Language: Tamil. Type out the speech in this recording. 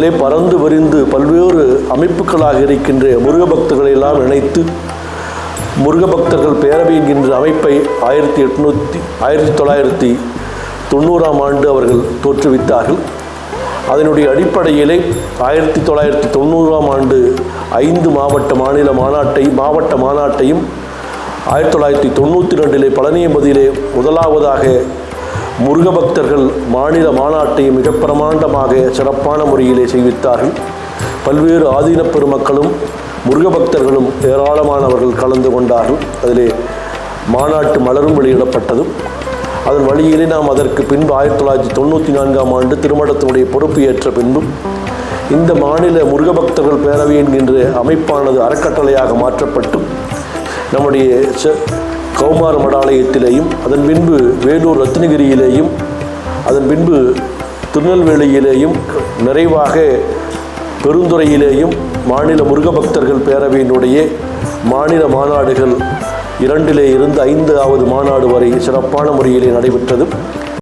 உலகத்திலே பறந்து விரிந்து பல்வேறு அமைப்புகளாக இருக்கின்ற முருக பக்தர்களை எல்லாம் இணைத்து முருக பக்தர்கள் பேரவை என்கின்ற அமைப்பை ஆயிரத்தி எட்நூற்றி ஆயிரத்தி தொள்ளாயிரத்தி தொண்ணூறாம் ஆண்டு அவர்கள் தோற்றுவித்தார்கள். அதனுடைய அடிப்படையிலே ஆயிரத்தி தொள்ளாயிரத்தி தொண்ணூறாம் ஆண்டு ஐந்து மாவட்ட மாநில மாநாட்டை மாவட்ட மாநாட்டையும் ஆயிரத்தி தொள்ளாயிரத்தி தொண்ணூற்றி ரெண்டிலே பழனியம்பதியிலே முதலாவதாக முருக பக்தர்கள் மாநில மாநாட்டையும் மிக பிரமாண்டமாக சிறப்பான முறையிலே செய்வித்தார்கள். பல்வேறு ஆதீன பெருமக்களும் முருக பக்தர்களும் ஏராளமானவர்கள் கலந்து கொண்டார்கள். அதிலே மாநாட்டு மலரும் வெளியிடப்பட்டதும் அதன் வழியிலே நாம் அதற்கு பின்பு ஆயிரத்தி தொள்ளாயிரத்தி தொண்ணூற்றி நான்காம் ஆண்டு திருமணத்தினுடைய பொறுப்பு ஏற்ற பின்பும் இந்த மாநில முருக பக்தர்கள் பேரவை என்கின்ற அமைப்பானது அறக்கட்டளையாக மாற்றப்பட்டு நம்முடைய கௌமார மடாலயத்திலேயும் அதன் பின்பு வேலூர் ரத்னகிரியிலேயும் அதன் பின்பு திருநெல்வேலியிலேயும் நிறைவாக பெருந்துறையிலேயும் மாநில முருக பக்தர்கள் பேரவையினுடைய மாநில மாநாடுகள் இரண்டிலே இருந்து ஐந்தாவது மாநாடு வரை சிறப்பான முறையிலே நடைபெற்றது.